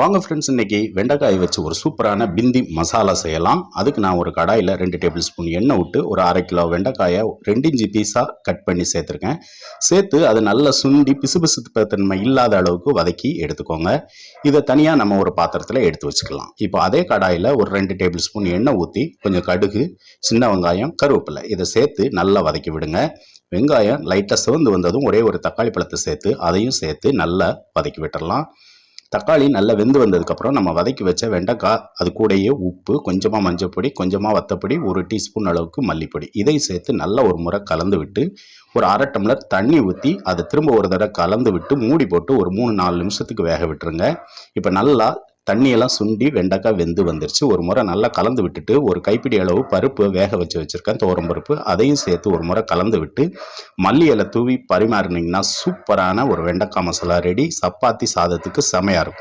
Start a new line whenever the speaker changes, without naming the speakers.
வாங்க ஃப்ரெண்ட்ஸ் இன்னைக்கு வெண்டைக்காய் வச்சு ஒரு சூப்பரான பிந்தி மசாலா செய்யலாம். அதுக்கு நான் ஒரு கடாயில் ரெண்டு டேபிள் ஸ்பூன் எண்ணெய் விட்டு ஒரு அரை கிலோ வெண்டைக்காயை ரெண்டு இஞ்சி பீஸாக கட் பண்ணி சேர்த்துருக்கேன். சேர்த்து அது நல்லா சுண்டி பிசுபிசுப்பு தன்மை இல்லாத அளவுக்கு வதக்கி எடுத்துக்கோங்க. இதை தனியாக நம்ம ஒரு பாத்திரத்தில் எடுத்து வச்சுக்கலாம். இப்போ அதே கடாயில் ஒரு ரெண்டு டேபிள் ஸ்பூன் எண்ணெய் ஊற்றி கொஞ்சம் கடுகு சின்ன வெங்காயம் கருவேப்பிலை இதை சேர்த்து நல்லா வதக்கி விடுங்க. வெங்காயம் லைட்டாக சிவந்து வந்ததும் ஒரே ஒரு தக்காளி பழத்தை சேர்த்து அதையும் சேர்த்து நல்லா வதக்கி விட்டுறலாம். தக்காளி நல்லா வெந்து வந்ததுக்கப்புறம் நம்ம வதக்கி வச்ச வெண்டைக்காய் அது கூடயே உப்பு கொஞ்சமாக மஞ்சப்பொடி கொஞ்சமாக வத்தப்பொடி ஒரு டீஸ்பூன் அளவுக்கு மல்லிப்பொடி. இதை சேர்த்து நல்லா ஒரு முறை கலந்து விட்டு ஒரு அரை டம்ளர் தண்ணி ஊற்றி அதை திரும்ப ஒரு தடவை கலந்து விட்டு மூடி போட்டு ஒரு மூணு நாலு நிமிஷத்துக்கு வேக விட்டுருங்க. இப்போ நல்லா தண்ணியெல்லாம் சுண்டி வெண்டைக்காய் வெந்து வந்துருச்சு. ஒரு முறை நல்லா கலந்து விட்டுட்டு ஒரு கைப்பிடி அளவு பருப்பு வேக வச்சு வச்சுருக்கேன் தோரம் பருப்பு. அதையும் சேர்த்து ஒரு முறை கலந்து விட்டு மல்லி இலை தூவி பரிமாறினீங்கன்னா சூப்பரான ஒரு வெண்டைக்காய் மசாலா ரெடி. சப்பாத்தி சாதத்துக்கு செமையாக இருக்கும்.